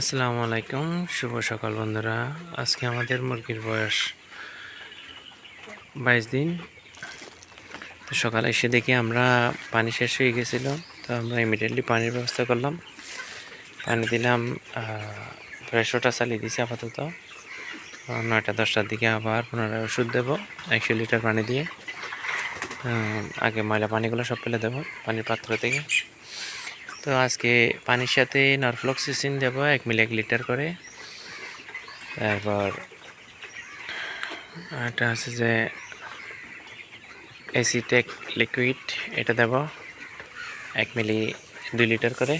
আসসালামু আলাইকুম, শুভ সকাল বন্ধুরা। আজকে আমাদের মুরগির বয়স বাইশ দিন। তো সকালে এসে দেখি আমরা পানি শেষ হয়ে গেছিল, তো আমরা ইমিডিয়েটলি পানির ব্যবস্থা করলাম। পানি দিলাম ফ্রেশোটা চালিয়ে দিছি আপাতত। নয়টা, দশটার দিকে আবার পুনরায় ওষুধ দেবো, একশো লিটার পানি দিয়ে। আগে ময়লা পানিগুলো সব ফেলে দেবো, পানির পাত্র থেকে। তো আজকে পানির সাথে নরফ্লক্সিসিন দেবো, এক মিলি এক লিটার করে। তারপর এটা আছে যে এসিটেক লিকুইড, এটা দেব, এক মিলি দুই লিটার করে।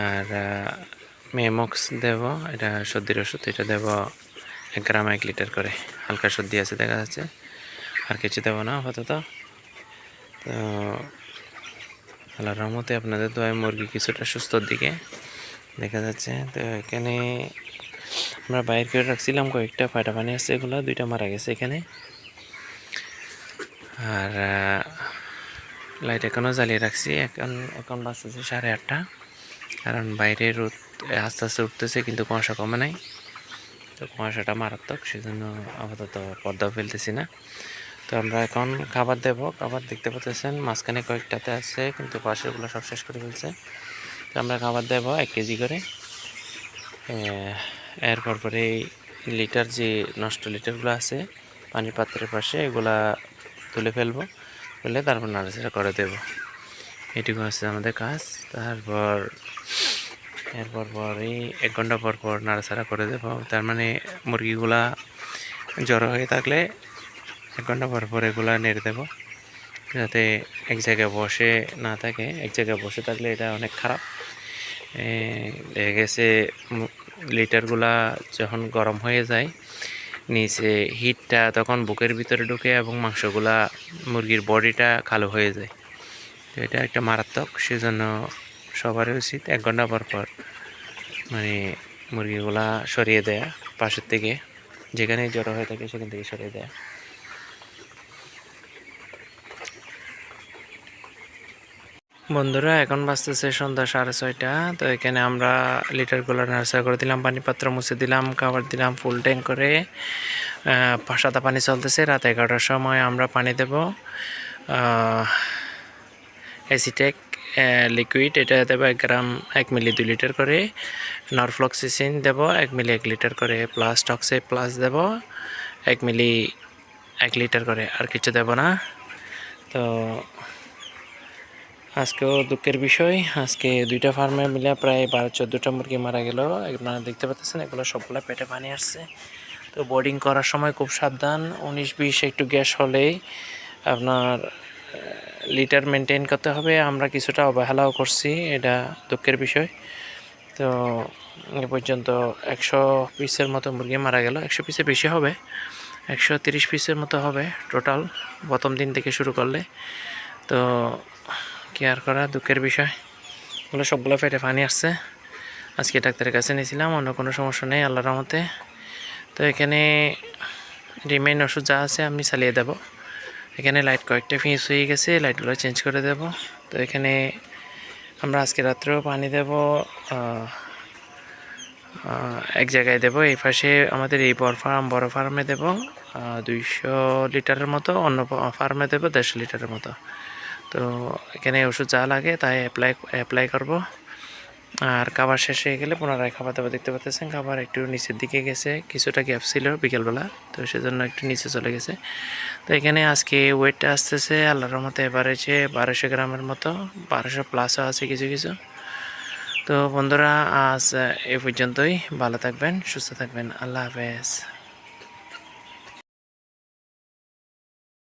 আর মেমক্স দেব, এটা সর্দির ওষুধ, এটা দেব এক গ্রাম এক লিটার করে। হালকা সর্দি আছে, দেখা যাচ্ছে। আর কিছু দেবো না, আপাতত। তো আল্লাহর রহমতে আপনাদের দোয়ায় মুরগি কিছুটা সুস্থর দিকে দেখা যাচ্ছে। তো এখানে আমরা বাইর করে রাখছিলাম, কয়েকটা ফাটা পানি আসছে এগুলো, দুইটা মারা গেছে এখানে। আর লাইট এখনও জ্বালিয়ে রাখছি। এখন এখন বাজতেছে সাড়ে আটটা। কারণ বাইরে রোদ আস্তে আস্তে উঠতেছে, কিন্তু কুয়াশা কমে নাই। তো কুয়াশাটা মারাত্মক, সেজন্য আপাতত পর্দা ফেলতেছি না। তো আমরা এখন খাবার দেব। খাবার দেখতে পাচ্ছেন, মাঝখানে কয়েকটাতে আছে, কিন্তু পাশেরগুলো সব শেষ করে ফেলছে। তো আমরা খাবার দেব এক কেজি করে। এরপর পরে লিটার যে নষ্ট লিটারগুলো আছে, পানির পাত্রের পাশে, এগুলা তুলে ফেলব। ফেলে তারপর নাড়াচাড়া করে দেব। এটুকু আছে আমাদের কাজ। তারপর, এরপর পর এই এক ঘণ্টা পর পর নাড়াচাড়া করে দেব। তার মানে মুরগিগুলা জ্বর হয়ে থাকলে এক ঘণ্টা পর পর এগুলা নেড়ে দেবো, যাতে এক জায়গায় বসে না থাকে। এক জায়গায় বসে থাকলে এটা অনেক খারাপ। দেখা গেছে লিটারগুলা যখন গরম হয়ে যায়, নিচে হিটটা তখন বুকের ভিতরে ঢুকে এবং মাংসগুলা মুরগির বডিটা কালো হয়ে যায়। তো এটা একটা মারাত্মক, সেজন্য সবারই উচিত এক ঘণ্টা পর পর মানে মুরগিগুলা সরিয়ে দেয়া, পাশের থেকে। যেখানে জড়ো হয়ে থাকে, সেখান থেকে সরিয়ে দেয়া। বন্ধুরা, এখন বাজতেছে সন্ধ্যা সাড়ে ছয়টা। তো এখানে আমরা লিটারগুলো নার্সারি করে দিলাম পানি পাত্র মুছে দিলাম, খাবার দিলাম ফুল ট্যাঙ্ক করে। সাদা পানি চলতেছে, রাত এগারোটার সময় আমরা পানি দেব। এসিটেক লিকুইড এটা দেবো এক গ্রাম, এক মিলি দুই লিটার করে। নরফ্লক্সিসিন দেবো এক মিলি এক লিটার করে প্লাস টক্সে প্লাস দেব এক মিলি এক লিটার করে, আর কিছু দেব না। তো আজকেও দুঃখের বিষয়। আজকে দুইটা ফার্মে মিলে প্রায় বারো, চোদ্দোটা মুরগি মারা গেল। আপনারা দেখতে পাচ্ছেন, এগুলো সবগুলো পেটে পানি আসছে। তো বোর্ডিং করার সময় খুব সাবধান। উনিশ, বিশ একটু গ্যাস হলেই আপনার লিটার মেনটেন করতে হবে। আমরা কিছুটা অবহেলাও করছি, এটা দুঃখের বিষয়। তো এ পর্যন্ত একশো পিসের মতো মুরগি মারা গেল। একশো পিসের বেশি হবে, একশো তিরিশ পিসের মতো হবে টোটাল প্রথম দিন থেকে শুরু করলে। তো কেয়ার করা দুঃখের বিষয়। ওগুলো সবগুলো পেটে পানি আসছে। আজকে ডাক্তারের কাছে নিয়েছিলাম, অন্য কোনো সমস্যা নেই, আল্লাহর রহমতে। তো এখানে রিমেইন ওষুধ যা আছে আমি চালিয়ে দেব। এখানে লাইট কয়েকটা ফিউজ হয়ে গেছে লাইটগুলো চেঞ্জ করে দেব। তো এখানে আমরা আজকে রাত্রেও পানি দেব এক জায়গায় দেব, এই পাশে আমাদের এই বড় ফার্ম বড় ফার্মে দেব দুইশো লিটারের মতো, অন্য ফার্মে দেব, দেড়শো লিটারের মতো। তো এখানে ওষুধ যা লাগে তাই অ্যাপ্লাই অ্যাপ্লাই করব। আর খাবার শেষ হয়ে গেলে পুনরায় খাবার দাবার দেখতে পাচ্ছেন খাবার একটু নিচের দিকে গেছে, কিছুটা গ্যাপ ছিল বিকেলবেলা, তো সেজন্য একটু নিচে চলে গেছে। তো এখানে আজকে ওয়েটটা আসতেছে আল্লাহর মতো এভারেজে বারোশো গ্রামের মতো, বারোশো প্লাসও আছে কিছু কিছু। তো বন্ধুরা, আজ এ পর্যন্তই, ভালো থাকবেন, সুস্থ থাকবেন, আল্লাহ হাফেজ।